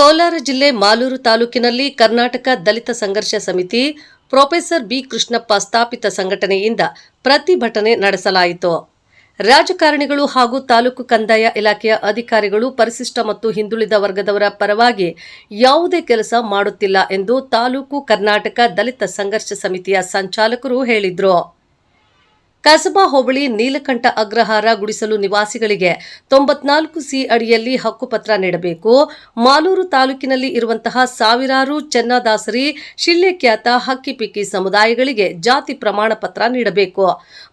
ಕೋಲಾರ ಜಿಲ್ಲೆ ಮಾಲೂರು ತಾಲೂಕಿನಲ್ಲಿ ಕರ್ನಾಟಕ ದಲಿತ ಸಂಘರ್ಷ ಸಮಿತಿ ಪ್ರೊಫೆಸರ್ ಬಿ ಕೃಷ್ಣಪ್ಪ ಸ್ಥಾಪಿತ ಸಂಘಟನೆಯಿಂದ ಪ್ರತಿಭಟನೆ ನಡೆಸಲಾಯಿತು. ರಾಜಕಾರಣಿಗಳು ಹಾಗೂ ತಾಲೂಕು ಕಂದಾಯ ಇಲಾಖೆಯ ಅಧಿಕಾರಿಗಳು, ಪರಿಶಿಷ್ಟ ಮತ್ತು ಹಿಂದುಳಿದ ವರ್ಗದವರ ಪರವಾಗಿ ಯಾವುದೇ ಕೆಲಸ ಮಾಡುತ್ತಿಲ್ಲ ಎಂದು ತಾಲೂಕು ಕರ್ನಾಟಕ ದಲಿತ ಸಂಘರ್ಷ ಸಮಿತಿಯ ಸಂಚಾಲಕರು ಹೇಳಿದರು. ಕಸಬಾ ಹೋಬಳಿ ನೀಲಕಂಠ ಅಗ್ರಹಾರ ಗುಡಿಸಲು ನಿವಾಸಿಗಳಿಗೆ ತೊಂಬತ್ನಾಲ್ಕು ಸಿ ಅಡಿಯಲ್ಲಿ ಹಕ್ಕುಪತ್ರ ನೀಡಬೇಕು. ಮಾಲೂರು ತಾಲೂಕಿನಲ್ಲಿ ಇರುವಂತಹ ಸಾವಿರಾರು ಚೆನ್ನದಾಸರಿ ಶಿಲ್ಯಖ್ಯಾತ ಹಕ್ಕಿಪಿಕ್ಕಿ ಸಮುದಾಯಗಳಿಗೆ ಜಾತಿ ಪ್ರಮಾಣ ಪತ್ರ ನೀಡಬೇಕು.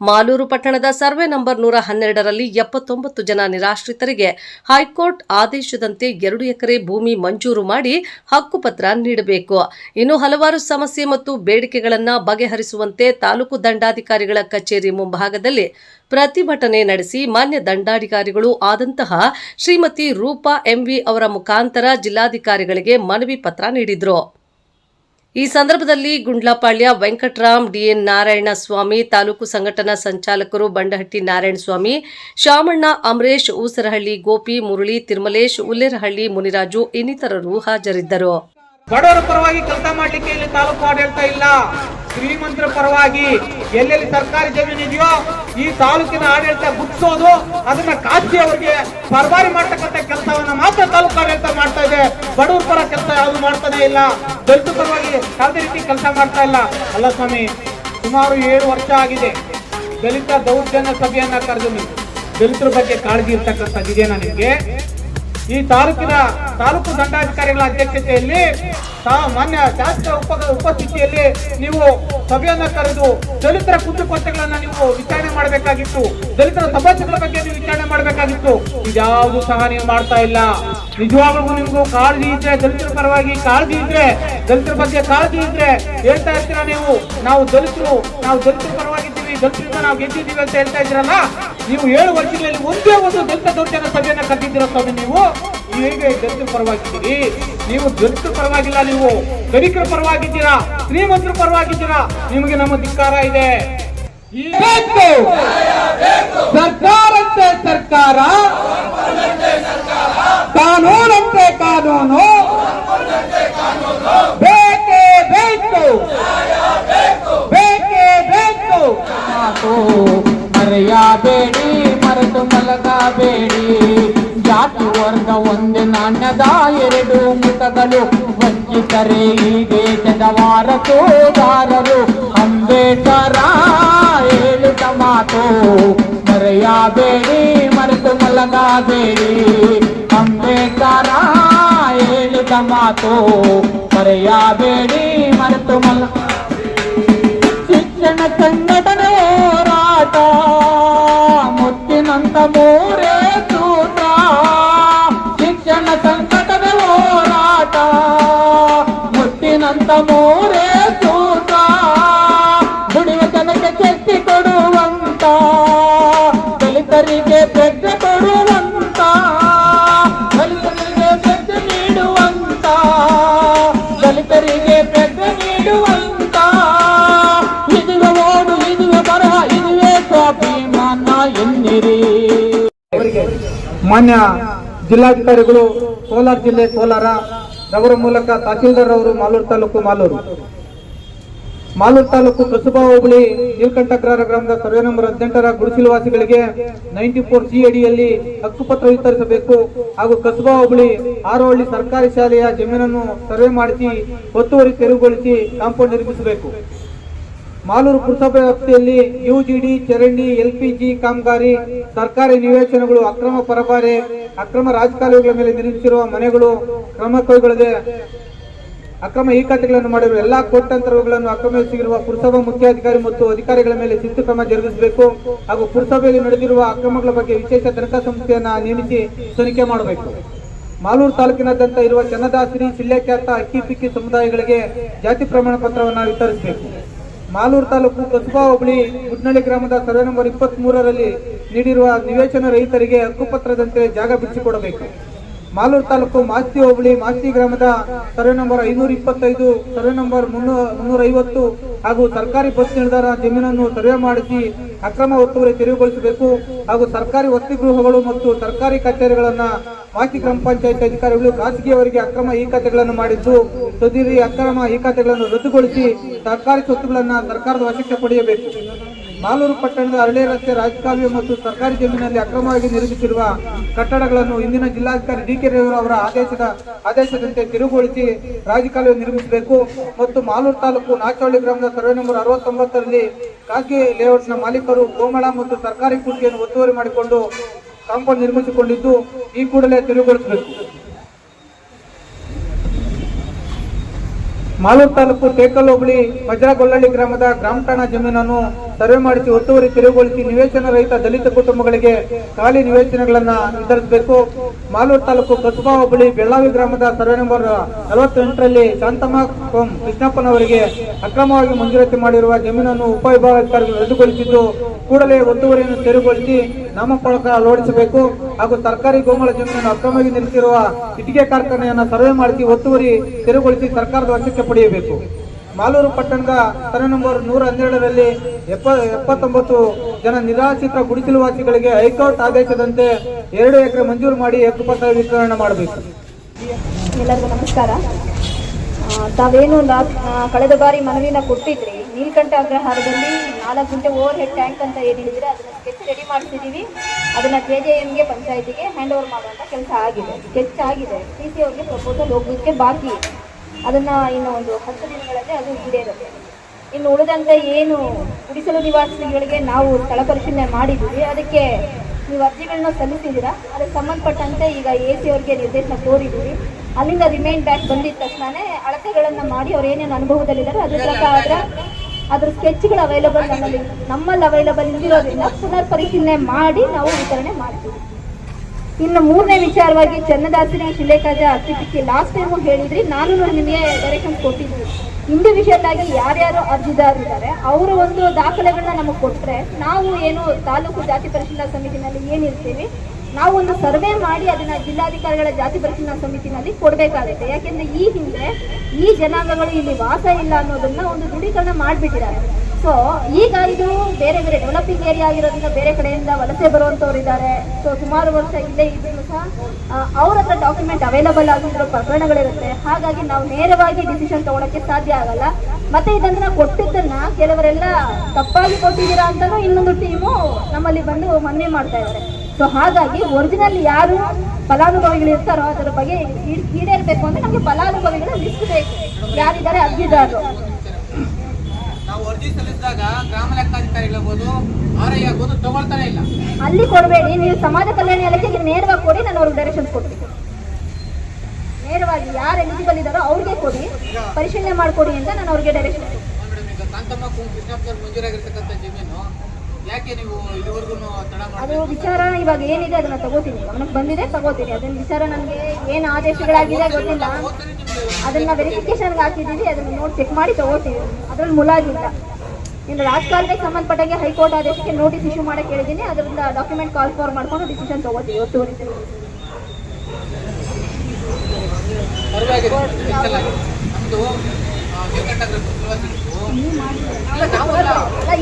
ಮಾಲೂರು ಪಟ್ಟಣದ ಸರ್ವೆ ನಂಬರ್ ನೂರ ಹನ್ನೆರಡರಲ್ಲಿ ಎಪ್ಪತ್ತೊಂಬತ್ತು ಜನ ನಿರಾಶ್ರಿತರಿಗೆ ಹೈಕೋರ್ಟ್ ಆದೇಶದಂತೆ ಎರಡು ಎಕರೆ ಭೂಮಿ ಮಂಜೂರು ಮಾಡಿ ಹಕ್ಕುಪತ್ರ ನೀಡಬೇಕು. ಇನ್ನು ಹಲವಾರು ಸಮಸ್ಯೆ ಮತ್ತು ಬೇಡಿಕೆಗಳನ್ನು ಬಗೆಹರಿಸುವಂತೆ ತಾಲೂಕು ದಂಡಾಧಿಕಾರಿಗಳ ಕಚೇರಿ ಮುಂಭಾಗದಲ್ಲಿ ಪ್ರತಿಭಟನೆ ನಡೆಸಿ ಮಾನ್ಯ ದಂಡಾಧಿಕಾರಿಗಳು ಆದಂತಹ ಶ್ರೀಮತಿ ರೂಪಾ ಎಂವಿ ಅವರ ಮುಖಾಂತರ ಜಿಲ್ಲಾಧಿಕಾರಿಗಳಿಗೆ ಮನವಿ ಪತ್ರ ನೀಡಿದರು. ಈ ಸಂದರ್ಭದಲ್ಲಿ ಗುಂಡ್ಲಪಾಳ್ಯ ವೆಂಕಟರಾಮ್ ಡಿಎನ್ ನಾರಾಯಣ ಸ್ವಾಮಿ ತಾಲೂಕು ಸಂಘಟನಾ ಸಂಚಾಲಕರು ಬಂಡಹಟ್ಟಿ ನಾರಾಯಣ ಸ್ವಾಮಿ ಶಾಮಣ್ಣ ಅಮರೇಶ್, ಊಸರಹಳ್ಳಿ ಗೋಪಿ, ಮುರಳಿ, ತಿರುಮಲೇಶ್, ಉಲ್ಲೇರಹಳ್ಳಿ ಮುನಿರಾಜು ಇನ್ನಿತರರು ಹಾಜರಿದ್ದರು. ಬಡವರ ಪರವಾಗಿ ಕೆಲಸ ಮಾಡಲಿಕ್ಕೆ ಇಲ್ಲಿ ತಾಲೂಕು ಆಡಳಿತ ಇಲ್ಲ. ಶ್ರೀಮಂತರ ಪರವಾಗಿ ಎಲ್ಲೆಲ್ಲಿ ಸರ್ಕಾರಿ ಜಮೀನು ಇದೆಯೋ ಈ ತಾಲೂಕಿನ ಆಡಳಿತ ಗುಪ್ಸೋದು ಅದನ್ನ ಕಾಚಿ ಅವರಿಗೆ ಪರವಾರಿ ಮಾಡ್ತಕ್ಕಂಥ ಕೆಲಸವನ್ನ ಮಾತ್ರ ತಾಲೂಕು ಆಡಳಿತ ಮಾಡ್ತಾ ಇದೆ. ಬಡವರ ಪರ ಕೆಲಸ ಯಾವುದು ಮಾಡ್ತಾನೆ ಇಲ್ಲ. ದಲಿತ ಪರವಾಗಿ ಯಾವುದೇ ರೀತಿ ಕೆಲಸ ಮಾಡ್ತಾ ಇಲ್ಲ. ಅಲ್ಲ ಸ್ವಾಮಿ, ಸುಮಾರು ಏಳು ವರ್ಷ ಆಗಿದೆ. ದಲಿತ ದೌರ್ಜನ್ಯ ಸಭೆಯನ್ನ ಕರೆದು ನೀವು ದಲಿತರ ಬಗ್ಗೆ ಕಾಳಜಿ ಇರ್ತಕ್ಕಂಥದ್ದು ಇದೇನಾ ನಿಮಗೆ ಈ ತಾಲೂಕಿನ ತಾಲೂಕು ದಂಡಾಧಿಕಾರಿಗಳ ಅಧ್ಯಕ್ಷತೆಯಲ್ಲಿ ಮಾನ್ಯ ಶಾಸಕ ಉಪ ಉಪಸ್ಥಿತಿಯಲ್ಲಿ ನೀವು ಸಭೆಯನ್ನ ಕರೆದು ದಲಿತರ ಕುಂದುಕೊರತೆಗಳನ್ನ ನೀವು ವಿಚಾರಣೆ ಮಾಡಬೇಕಾಗಿತ್ತು. ದಲಿತರ ಸಮಸ್ಯೆಗಳ ಬಗ್ಗೆ ನೀವು ವಿಚಾರಣೆ ಮಾಡಬೇಕಾಗಿತ್ತು. ಇದ್ಯಾವುದು ಸಹ ನೀವು ಮಾಡ್ತಾ ಇಲ್ಲ. ನಿಜವಾಗ್ಲೂ ನಿಮ್ಗೂ ಕಾಳಜಿ ಇದ್ರೆ ದಲಿತರ ಪರವಾಗಿ ಕಾಳಜಿ ಇದ್ರೆ, ದಲಿತರ ಬಗ್ಗೆ ಕಾಳಜಿ ಇದ್ರೆ ಹೇಳ್ತಾ ಇರ್ತೀರಾ ನೀವು? ನಾವು ದಲಿತರು, ನಾವು ದಲಿತರ ಪರವಾಗಿದ್ದೀವಿ, ದಲಿತರಿಂದ ನಾವು ಗೆದ್ದಿದ್ದೀವಿ ಅಂತ ಹೇಳ್ತಾ ಇದ್ದೀರಲ್ಲ? ನೀವು ಏಳು ವರ್ಷಗಳಲ್ಲಿ ಒಂದೇ ಒಂದು ದಲಿತ ದೌರ್ಜನ್ಯ ಸಭೆಯನ್ನ ಕರೆದಿದ್ದೀರ ಸ್ವಾಮಿ ನೀವು? ಈಗ ದಲಿತರ ಪರವಾಗಿದ್ದೀರಿ? ನೀವು ದಂತ ಪರವಾಗಿಲ್ಲ ನೀವು. ಧನಿಕರ ಪರವಾಗಿದ್ದೀರಾ? ಶ್ರೀಮಂತರ ಪರವಾಗಿದ್ದೀರಾ? ನಿಮಗೆ ನಮ್ಮ ಧಿಕ್ಕಾರ ಇದೆ. ಸರ್ಕಾರಂತೆ ಸರ್ಕಾರ. ಕಾನೂನಂತೆ ಕಾನೂನು. ವಂಚಿತರೆ ಈ ದೇಶದ ವಾರಸೋದಾರರು ಅಂಬೇಡ್ಕರ ಹೇಳಿದ ಮಾತು ಮರೆಯಬೇಡಿ ಮರೆತು ಮಲಗಬೇಡಿ ಅಂಬೇಡ್ಕರ ಹೇಳಿದ ಮಾತು ಮರೆಯಬೇಡಿ ಮರೆತು ಮಲ ಮಾನ್ಯ ಜಿಲ್ಲಾಧಿಕಾರಿಗಳು ಕೋಲಾರ ಜಿಲ್ಲೆ ಕೋಲಾರ ರವರ ಮೂಲಕ ತಹಸೀಲ್ದಾರ್ ಅವರು ಮಾಲೂರು ತಾಲೂಕು ಮಾಲೂರು. ಮಾಲೂರು ತಾಲೂಕು ಕಸುಬಾ ಹೋಬಳಿ ನೀಲ್ಕಂಠಗ್ರಹ ಗ್ರಾಮದ ಸರ್ವೆ ನಂಬರ್ ಹದಿನೆಂಟರ ಗುಡಿಸಿಲವಾಸಿಗಳಿಗೆ ನೈಂಟಿ ಫೋರ್ ಸಿ ಅಡಿಯಲ್ಲಿ ಹಕ್ಕುಪತ್ರ ವಿತರಿಸಬೇಕು ಹಾಗೂ ಕಸುಬಾ ಹೋಬಳಿ ಆರೋಹಳ್ಳಿ ಸರ್ಕಾರಿ ಶಾಲೆಯ ಜಮೀನನ್ನು ಸರ್ವೆ ಮಾಡಿಸಿ ಒತ್ತುವರಿ ತೆರವುಗೊಳಿಸಿ ಕಾಂಪೌಂಡ್ ನಿರ್ಮಿಸಬೇಕು. ಮಾಲೂರು ಪುರಸಭೆ ವ್ಯಾಪ್ತಿಯಲ್ಲಿ ಯುಜಿಡಿ, ಚರಂಡಿ, ಎಲ್ಪಿಜಿ, ಕಾಮಗಾರಿ, ಸರ್ಕಾರಿ ನಿವೇಶನಗಳು ಅಕ್ರಮ ಪರಬಾರೆ ಅಕ್ರಮ ರಾಜಕಾಲುವೆಗಳ ಮೇಲೆ ನಿರ್ಮಿಸಿರುವ ಮನೆಗಳು ಕ್ರಮ ಕೈಗೊಳ್ಳದೆ ಅಕ್ರಮ ಈ ಮಾಡಿರುವ ಎಲ್ಲಾ ಕೋಟ್ಯಾಂತರಗಳನ್ನು ಆಕ್ರಮಿಸಿರುವ ಪುರಸಭಾ ಮುಖ್ಯಾಧಿಕಾರಿ ಮತ್ತು ಅಧಿಕಾರಿಗಳ ಮೇಲೆ ಶಿಸ್ತು ಕ್ರಮ ಜರುಗಿಸಬೇಕು ಹಾಗೂ ಪುರಸಭೆಯಲ್ಲಿ ನಡೆದಿರುವ ಅಕ್ರಮಗಳ ಬಗ್ಗೆ ವಿಶೇಷ ತನಿಖಾ ಸಂಸ್ಥೆಯನ್ನು ನೇಮಿಸಿ ತನಿಖೆ ಮಾಡಬೇಕು. ಮಾಲೂರು ತಾಲೂಕಿನಾದ್ಯಂತ ಇರುವ ಚನ್ನದಾಸಿನಿ ಜಿಲ್ಲೆ ಖ್ಯಾತ ಅಕ್ಕಿ, ಪಿಕ್ಕಿ ಸಮುದಾಯಗಳಿಗೆ ಜಾತಿ ಪ್ರಮಾಣ ಪತ್ರವನ್ನು ವಿತರಿಸಬೇಕು. ಮಾಲೂರು ತಾಲೂಕು ಕಸುಬಾ ಹೋಬಳಿ ಗುಡ್ನಳ್ಳಿ ಗ್ರಾಮದ ಸರ್ವೆ ನಂಬರ್ ಇಪ್ಪತ್ತ್ ಮೂರರಲ್ಲಿ ನೀಡಿರುವ ನಿವೇಶನ ರೈತರಿಗೆ ಹಕ್ಕುಪತ್ರದಂತೆ ಜಾಗ ಬಿಡಿಸಿಕೊಡಬೇಕು. ಮಾಲೂರು ತಾಲೂಕು ಮಾಸ್ತಿ ಹೋಬಳಿ, ಮಾಸ್ತಿ ಗ್ರಾಮದ ಸರ್ವೆ ನಂಬರ್ ಐನೂರ ಇಪ್ಪತ್ತೈದು, ಸರ್ವೆ ನಂಬರ್ ಮುನ್ನೂರ ಐವತ್ತು ಹಾಗೂ ಸರ್ಕಾರಿ ಬಸ್ ನಿಲ್ದಾಣ ಜಮೀನನ್ನು ಸರ್ವೆ ಮಾಡಿಸಿ ಅಕ್ರಮ ಒತ್ತುವರಿ ತೆರವುಗೊಳಿಸಬೇಕು ಹಾಗೂ ಸರ್ಕಾರಿ ವಸತಿ ಗೃಹಗಳು ಮತ್ತು ಸರ್ಕಾರಿ ಕಚೇರಿಗಳನ್ನ ಮಾಸ್ತಿ ಗ್ರಾಮ ಪಂಚಾಯತ್ ಅಧಿಕಾರಿಗಳು ಖಾಸಗಿಯವರಿಗೆ ಅಕ್ರಮ ಈ ಖಾತೆಗಳನ್ನು ಮಾಡಿದ್ದು ಸದರಿ ಅಕ್ರಮ ಈ ಖಾತೆಗಳನ್ನು ರದ್ದುಗೊಳಿಸಿ ಸರ್ಕಾರಿ ಸ್ವತ್ತುಗಳನ್ನ ಸರ್ಕಾರದ ವಶಕ್ಕೆ ಪಡೆಯಬೇಕು. ಮಾಲೂರು ಪಟ್ಟಣದ ಅರಳೆ ರಸ್ತೆ ರಾಜಕಾಲುವೆ ಮತ್ತು ಸರ್ಕಾರಿ ಜಮೀನಲ್ಲಿ ಅಕ್ರಮವಾಗಿ ನಿರ್ಮಿಸಿರುವ ಕಟ್ಟಡಗಳನ್ನು ಇಂದಿನ ಜಿಲ್ಲಾಧಿಕಾರಿ ಡಿ ಕೆ ಅವರ ಆದೇಶದ ಆದೇಶದಂತೆ ತಿರುಗೊಳಿಸಿ ರಾಜಕಾಲುವೆ ನಿರ್ಮಿಸಬೇಕು ಮತ್ತು ಮಾಲೂರು ತಾಲೂಕು ನಾಚವಳ್ಳಿ ಗ್ರಾಮದ ಸರ್ವೆ ನಂಬರ್ ಅರವತ್ತೊಂಬತ್ತರಲ್ಲಿ ಖಾಸಗಿ ಲೇಔಟ್ನ ಮಾಲೀಕರು ಗೋಮಳ ಮತ್ತು ಸರ್ಕಾರಿ ಕುರ್ಚಿಯನ್ನು ಒತ್ತುವರಿ ಮಾಡಿಕೊಂಡು ಕಾಂಪೌಂಡ್ ನಿರ್ಮಿಸಿಕೊಂಡಿದ್ದು ಈ ಕೂಡಲೇ ತಿರುಗೊಳಿಸಬೇಕು ಮಾಲೂರು ತಾಲೂಕು ಟೇಕಲ್ ಹೋಬಳಿ ವಜ್ರಗೊಲ್ಲಳ್ಳಿ ಗ್ರಾಮದ ಗ್ರಾಮ ಠಾಣಾ ಜಮೀನನ್ನು ಸರ್ವೆ ಮಾಡಿಸಿ ಒತ್ತುವರಿ ತೆರವುಗೊಳಿಸಿ ನಿವೇಶನ ರಹಿತ ದಲಿತ ಕುಟುಂಬಗಳಿಗೆ ಖಾಲಿ ನಿವೇಶನಗಳನ್ನ ವಿತರಿಸಬೇಕು. ಮಾಲೂರು ತಾಲೂಕು ಕಸುಬಾ ಹೋಬಳಿ ಬೆಳ್ಳಾವಿ ಗ್ರಾಮದ ಸರ್ವೆ ನಂಬರ್ ನಲವತ್ತೆಂಟರಲ್ಲಿ ಶಾಂತಮ್ಮ ಕೋಂ ಕೃಷ್ಣಪ್ಪನವರಿಗೆ ಅಕ್ರಮವಾಗಿ ಮಂಜೂರಾತಿ ಮಾಡಿರುವ ಜಮೀನನ್ನು ಉಪವಿಭಾಗಾಧಿಕಾರಿಗಳು ರದ್ದುಗೊಳಿಸಿದ್ದು, ಕೂಡಲೇ ಒತ್ತುವರಿಯನ್ನು ತೆರವುಗೊಳಿಸಿ ನಾಮಫಲಕ ಅಳವಡಿಸಬೇಕು ಹಾಗೂ ಸರ್ಕಾರಿ ಗೋಮಾಳ ಜಮೀನನ್ನು ಅಕ್ರಮವಾಗಿ ನಿಲ್ಲಿಸಿರುವ ಇಟ್ಟಿಗೆ ಕಾರ್ಖಾನೆಯನ್ನು ಸರ್ವೆ ಮಾಡಿಸಿ ಒತ್ತುವರಿ ತೆರವುಗೊಳಿಸಿ ಸರ್ಕಾರದ ವಶಕ್ಕೆ ಪಡೆಯಬೇಕು. ಮಾಲೂರು ಪಟ್ಟಣದ ತನ ನಂಬರ್ ನೂರ ಹನ್ನೆರಡರಲ್ಲಿ ಎಪ್ಪ, ಎಪ್ಪತ್ತೊಂಬತ್ತು ಜನ ನಿರಾಶ್ರಿತ ಗುಡಿಸಲು ವಾಸಿಗಳಿಗೆ ಹೈಕೋರ್ಟ್ ಆದೇಶದಂತೆ ಎರಡು ಎಕರೆ ಮಂಜೂರು ಮಾಡಿ ಹಕ್ಕುಪತ್ರ ವಿತರಣೆ ಮಾಡಬೇಕು. ಎಲ್ಲರಿಗೂ ನಮಸ್ಕಾರ. ತಾವೇನು ಕಳೆದ ಬಾರಿ ಮನವಿನ ಕೊಟ್ಟಿದ್ರಿ. ನೀಲ್ಕಂಠ ಅಗ್ರಹಾರದಲ್ಲಿ ನಾಲ್ಕು ಗಂಟೆ ಓವರ್ ಹೆಡ್ ಟ್ಯಾಂಕ್ ಅಂತ ಏನು ಹೇಳಿದರೆ, ಅದನ್ನ ಸ್ಕೆಚ್ ರೆಡಿ ಮಾಡ್ತಿದ್ದೀವಿ. ಅದನ್ನ ಕೆ ಜೆ ಎಮ್ಗೆ ಪಂಚಾಯತಿಗೆ ಹ್ಯಾಂಡ್ ಓವರ್ ಮಾಡುವಂಥ ಕೆಲಸ ಆಗಿದೆ. ಸ್ಕೆಚ್ ಆಗಿದೆ ಸಿ ಸಿ ಅವ್ರಿಗೆ ಪ್ರಪೋಸಲ್ ಹೋಗೋದಕ್ಕೆ ಬಾಕಿ ಇದೆ. ಅದನ್ನ ಇನ್ನು ಒಂದು ಹತ್ತು ದಿನಗಳಲ್ಲಿ ಅದು ಈಡೇರುತ್ತೆ. ಇನ್ನು ಉಳಿದಂತೆ ಏನು ಗುಡಿಸಲು ನಿವಾಸಿಗಳಿಗೆ ನಾವು ಸ್ಥಳ ಪರಿಶೀಲನೆ ಮಾಡಿದ್ದೀವಿ. ಅದಕ್ಕೆ ನೀವು ಅರ್ಜಿಗಳನ್ನ ಸಲ್ಲಿಸಿದ್ದೀರಾ? ಅದಕ್ಕೆ ಸಂಬಂಧಪಟ್ಟಂತೆ ಈಗ ಎ ಸಿ ಅವ್ರಿಗೆ ನಿರ್ದೇಶನ ಕೋರಿದ್ದೀವಿ ಅಲ್ಲಿಂದ ರಿಮೈನ್ ಬ್ಯಾಕ್ ಬಂದಿದ್ದ ತಕ್ಷಣನೇ ಅಳತೆಗಳನ್ನು ಮಾಡಿ ಅವ್ರು ಏನೇನು ಅನುಭವದಲ್ಲಿದ್ದಾರೆ ಅದ್ರ ಪ್ರಕಾರ ಅದ್ರ ಸ್ಕೆಚ್ಗಳು ಅವೈಲಬಲ್ ನಮ್ಮಲ್ಲಿ ನಮ್ಮಲ್ಲಿ ಅವೈಲಬಲ್ ಇಲ್ಲಿರೋದ್ರಿಂದ ಪುನರ್ ಪರಿಶೀಲನೆ ಮಾಡಿ ನಾವು ವಿತರಣೆ ಮಾಡ್ತೀವಿ. ಇನ್ನು ಮೂರನೇ ವಿಚಾರವಾಗಿ ಚನ್ನದಾಸಿನ ಶಿಲೇಖಾಜ ಅತಿಥಿಗೆ ಲಾಸ್ಟ್ ಟೈಮು ಹೇಳಿದ್ರಿ ನಾನು ನಿಮಗೆ ಡೈರೆಕ್ಷನ್ ಕೊಟ್ಟಿದ್ದೀನಿ ಇಂಡಿವಿಜುವಲ್ ಆಗಿ ಯಾರ್ಯಾರು ಅರ್ಜಿದಾರರಿದ್ದಾರೆ ಅವರ ಒಂದು ದಾಖಲೆಗಳನ್ನ ನಮಗೆ ಕೊಟ್ಟರೆ ನಾವು ಏನು ತಾಲೂಕು ಜಾತಿ ಪರಿಶೀಲನಾ ಸಮಿತಿನಲ್ಲಿ ಏನಿರ್ತೀವಿ ನಾವು ಒಂದು ಸರ್ವೆ ಮಾಡಿ ಅದನ್ನ ಜಿಲ್ಲಾಧಿಕಾರಿಗಳ ಜಾತಿ ಪರಿಶೀಲನಾ ಸಮಿತಿನಲ್ಲಿ ಕೊಡಬೇಕಾಗುತ್ತೆ. ಯಾಕೆಂದ್ರೆ ಈ ಹಿಂದೆ ಈ ಜನಾಂಗಗಳು ಇಲ್ಲಿ ವಾಸ ಇಲ್ಲ ಅನ್ನೋದನ್ನ ಒಂದು ದೃಢೀಕರಣ ಮಾಡಿಬಿಟ್ಟಿದ್ದಾರೆ. ಸೊ ಈಗ ಇದು ಬೇರೆ ಬೇರೆ ಡೆವಲಪಿಂಗ್ ಏರಿಯಾ ಆಗಿರೋದ್ರಿಂದ ಬೇರೆ ಕಡೆಯಿಂದ ವಲಸೆ ಬರುವಂಥವ್ರು ಇದ್ದಾರೆ. ಸೊ ಸುಮಾರು ವರ್ಷ ಇಲ್ಲೇ ಇದ್ರು ಸಹ ಅವ್ರ ಹತ್ರ ಡಾಕ್ಯುಮೆಂಟ್ ಅವೈಲಬಲ್ ಆಗಿರೋ ಪ್ರಕರಣಗಳಿರುತ್ತೆ. ಹಾಗಾಗಿ ನಾವು ನೇರವಾಗಿ ಡಿಸಿಷನ್ ತಗೊಳಕ್ಕೆ ಸಾಧ್ಯ ಆಗಲ್ಲ. ಮತ್ತೆ ಇದನ್ನ ಕೊಟ್ಟಿದ್ದನ್ನ ಕೆಲವರೆಲ್ಲ ತಪ್ಪಾಗಿ ಕೊಟ್ಟಿದ್ದೀರಾ ಅಂತಾನು ಇನ್ನೊಂದು ಟೀಮು ನಮ್ಮಲ್ಲಿ ಬಂದು ಮನವಿ ಮಾಡ್ತಾ ಇದ್ದಾರೆ. ಸೊ ಹಾಗಾಗಿ ಒರಿಜಿನಲ್ ಯಾರು ಫಲಾನುಭವಿಗಳು ಇರ್ತಾರೋ ಅದರ ಬಗ್ಗೆ ಈಡ್- ಈಡೇರ್ಬೇಕು ಅಂದ್ರೆ ನಮಗೆ ಫಲಾನುಭವಿಗಳ ಲಿಸ್ಟ್ ಬೇಕು. ಯಾರಿದ್ದಾರೆ ಅರ್ಜಿದಾರರು. ಸಲ್ಲಿಸಿದಾಗ ಗ್ರಾಮ ಲೆಕ್ಕಾಧಿಕಾರಿಗಳಾಗ್ಬೋದು ಆರ್ ಐ ಆಗ್ಬೋದು ತಗೊಳ್ತಾನೆ ಇಲ್ಲ. ಅಲ್ಲಿ ಕೊಡಬೇಡಿ ನೀವು ಸಮಾಜ ಕಲ್ಯಾಣ ಇಲಾಖೆಗೆ ನೇರವಾಗಿ ಕೊಡಿ ನಾನು ಅವ್ರಿಗೆ ಡೈರೆಕ್ಷನ್ ಕೊಡ್ತೀನಿ. ನೇರವಾಗಿ ಯಾರು ಎಲಿಜಿಬಲ್ ಇದ್ದಾರೋ ಅವ್ರಿಗೆ ಕೊಡಿ ಪರಿಶೀಲನೆ ಮಾಡಿಕೊಡಿ ಅಂತ ನಾನು ಅವ್ರಿಗೆ ಡೈರೆಕ್ಷನ್ ಮೇಡಮ್ ಈಗ ಕಾಂತಮ್ಮ ಕು- ಕೃಷ್ಣಪ್ಪನವ್ರು ಮಂಜೂರಾಗಿರ್ತಕ್ಕಂಥ ಜಮೀನು ಯಾಕೆ ನೀವು ಇದುವರೆಗೂ ತಡ ಅದು ವಿಚಾರ ಇವಾಗ ಏನಿದೆ ಅದನ್ನ ತಗೋತೀನಿ. ಗಮನಕ್ಕೆ ಬಂದಿದೆ ತಗೋತೀನಿ. ಅದನ್ನ ವಿಚಾರ ನನಗೆ ಏನು ಆದೇಶಗಳಾಗಿದೆ ಗೊತ್ತಿಲ್ಲ. ಅದನ್ನ ವೆರಿಫಿಕೇಶನ್ಗೆ ಹಾಕಿದ್ದೀವಿ ಅದನ್ನ ನೋಡಿ ಚೆಕ್ ಮಾಡಿ ತಗೋತೀವಿ ಅದ್ರಲ್ಲಿ ಮುಲಾಜಿಲ್ಲ ಇನ್ನು ರಾಜಕಾಲಕ್ಕೆ ಸಂಬಂಧಪಟ್ಟಂಗೆ ಹೈಕೋರ್ಟ್ ಆದೇಶಕ್ಕೆ ನೋಟಿಸ್ ಇಶ್ಯೂ ಮಾಡಕ್ಕೆ ಹೇಳಿದ್ದೀನಿ. ಅದರಿಂದ ಡಾಕ್ಯುಮೆಂಟ್ ಕಾಲ್ ಫಾರ್ ಮಾಡ್ಕೊಂಡು ಡಿಸಿಷನ್ ತಗೋತೀವಿ. ಇವತ್ತು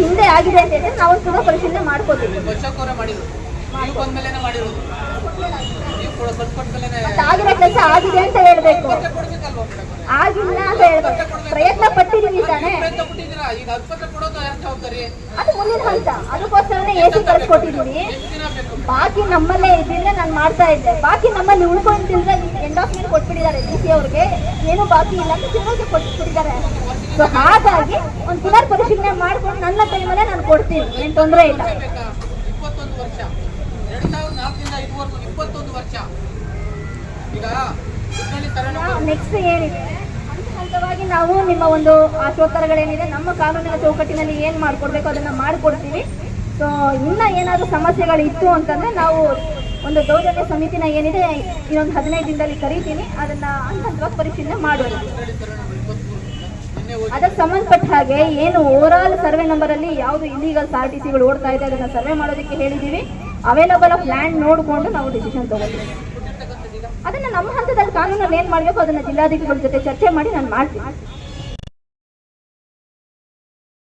ಹಿಂದೆ ಆಗಿದೆ ಅಂತ ಹೇಳಿದ್ರೆ ನಾವು ಪರಿಶೀಲನೆ ಮಾಡ್ಕೋತೀವಿ. ಆಗಿರೋ ಕೆಲಸ ಆಗಿದೆ ಅಂತ ಹೇಳ್ಬೇಕು. ಆಗಿಲ್ಲ ಅಂತ ಹೇಳ್ಬೇಕು. ಪ್ರಯತ್ನ ಪಟ್ಟಿದೀವಿ ತಾನೇ. ಅದು ಮುಂದಿನ ಹಂತ. ಅದಕ್ಕೋಸ್ಕರನೇ ಎ ಸಿ ಕಳ್ಸಿಕೊಟ್ಟಿದ್ದೀವಿ ಎಷ್ಟು ದಿನ ಬಾಕಿ? ನಮ್ಮಲ್ಲೇ ಇದ್ರೆ ನಾನು ಮಾಡ್ತಾ ಇದ್ದೆ. ಬಾಕಿ ನಮ್ಮಲ್ಲಿ ಉಳ್ಕೊಂಡಿದ್ರೆ ಎಂಡಾಸ್ಮೆಂಟ್ ಕೊಟ್ಬಿಟ್ಟಿದ್ದಾರೆ ಡಿ ಸಿ ಅವ್ರಿಗೆ. ಏನು ಬಾಕಿ ಇಲ್ಲ ಅಂತ ತಿರುಗಿ ಕೊಟ್ಬಿಟ್ಟಿದ್ದಾರೆ. ಸೊ ಹಾಗಾಗಿ ಒಂದು ಪುನರ್ ಪರಿಶೀಲನೆ ಮಾಡ್ಕೊಂಡು ನನ್ನ ಟೈಮಲ್ಲೇ ನಾನು ಕೊಡ್ತೀನಿ. ಏನು ತೊಂದರೆ ಇಲ್ಲ. ಎರಡು ಸಾವಿರದ ನಾಲ್ಕರಿಂದ ಇದುವರೆಗೂ ಇಪ್ಪತ್ತೊಂದು ವರ್ಷ. ಈಗ ನೆಕ್ಸ್ಟ್ ಏನಿದೆ ಹಂತ ಹಂತವಾಗಿ ನಾವು ನಿಮ್ಮ ಒಂದು ಆಶೋತ್ತರಗಳೇನಿದೆ ನಮ್ಮ ಕಾನೂನಿನ ಚೌಕಟ್ಟಿನಲ್ಲಿ ಏನು ಮಾಡ್ಕೊಡ್ಬೇಕು ಅದನ್ನ ಮಾಡಿಕೊಡ್ತೀವಿ. ಸೊ ಇನ್ನ ಏನಾದರೂ ಸಮಸ್ಯೆಗಳು ಇತ್ತು ಅಂತಂದ್ರೆ ನಾವು ಒಂದು ದೌರ್ಜನ್ಯ ಸಮಿತಿನ ಏನಿದೆ ಇನ್ನೊಂದು ಹದಿನೈದು ದಿನದಲ್ಲಿ ಕರಿತೀನಿ. ಅದನ್ನ ಹಂತ ಹಂತವಾಗಿ ಪರಿಶೀಲನೆ ಮಾಡೋದು ಅದಕ್ಕೆ ಸಂಬಂಧಪಟ್ಟ ಹಾಗೆ ಏನು ಓವರಾಲ್ ಸರ್ವೆ ನಂಬರ್ ಅಲ್ಲಿ ಯಾವುದು ಇಲೀಗಲ್ಸ್ ಆರ್ ಟಿ ಸಿಗಳು ಓಡ್ತಾ ಇದೆ ಅದನ್ನ ಸರ್ವೆ ಮಾಡೋದಕ್ಕೆ ಹೇಳಿದೀವಿ ಅವೈಲಬಲ್ ಆಫ್ ಲ್ಯಾಂಡ್ ನೋಡಿಕೊಂಡು ನಾವು ಡಿಸಿಷನ್ ತಗೋತೀವಿ. ಅದನ್ನು ನಮ್ಮ ಹಂತದಲ್ಲಿ ಕಾನೂನಲ್ಲಿ ಏನ್ ಮಾಡಬೇಕು? ಅದನ್ನ ಜಿಲ್ಲಾಧಿಕಾರಿಗಳ ಜೊತೆ ಚರ್ಚೆ ಮಾಡಿ ನಾನು ಮಾಡ್ತೀನಿ.